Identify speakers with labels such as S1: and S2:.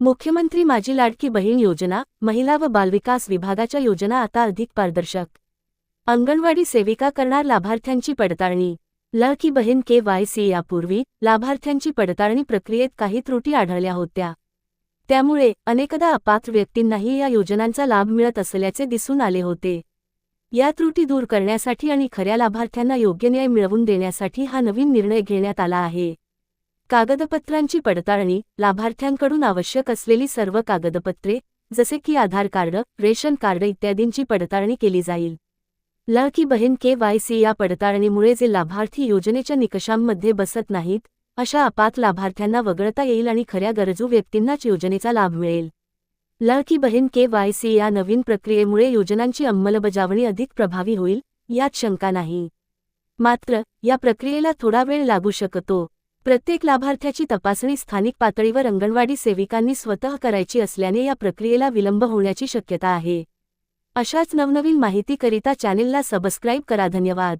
S1: मुख्यमंत्री माझी लाडकी बहीण योजना महिला व बालविकास विभागाच्या योजना आता अधिक पारदर्शक. अंगणवाडी सेविका करणार लाभार्थ्यांची पडताळणी. लाडकी बहीण के वाय सी यापूर्वी लाभार्थ्यांची पडताळणी प्रक्रियेत काही त्रुटी आढळल्या होत्या. त्यामुळे अनेकदा अपात्र व्यक्तींनाही या योजनांचा लाभ मिळत असल्याचे दिसून आले होते. या त्रुटी दूर करण्यासाठी आणि खऱ्या लाभार्थ्यांना योग्य न्याय मिळवून देण्यासाठी हा नवीन निर्णय घेण्यात आला आहे. कागदपत्रांची पडताळणी लाभार्थ्यांकडून आवश्यक असलेली सर्व कागदपत्रे जसे की आधार कार्ड रेशन कार्ड इत्यादींची पडताळणी केली जाईल. लाडकी बहीण के वाय सी या पडताळणीमुळे जे लाभार्थी योजनेच्या निकषांमध्ये बसत नाहीत अशा अपात लाभार्थ्यांना वगळता येईल आणि खऱ्या गरजू व्यक्तींनाच योजनेचा लाभ मिळेल. लाडकी बहीण के वाय सी या नवीन प्रक्रियेमुळे योजनांची अंमलबजावणी अधिक प्रभावी होईल यात शंका नाही. मात्र या प्रक्रियेला थोडा वेळ लागू शकतो. प्रत्येक लाभार्थ्याची तपासणी स्थानिक पातळीवर अंगणवाडी सेविकांनी स्वतः करायची असल्याने या प्रक्रियेला विलंब होण्याची शक्यता आहे. अशाच नवनवीन माहितीकरिता चॅनेलला सबस्क्राईब करा. धन्यवाद.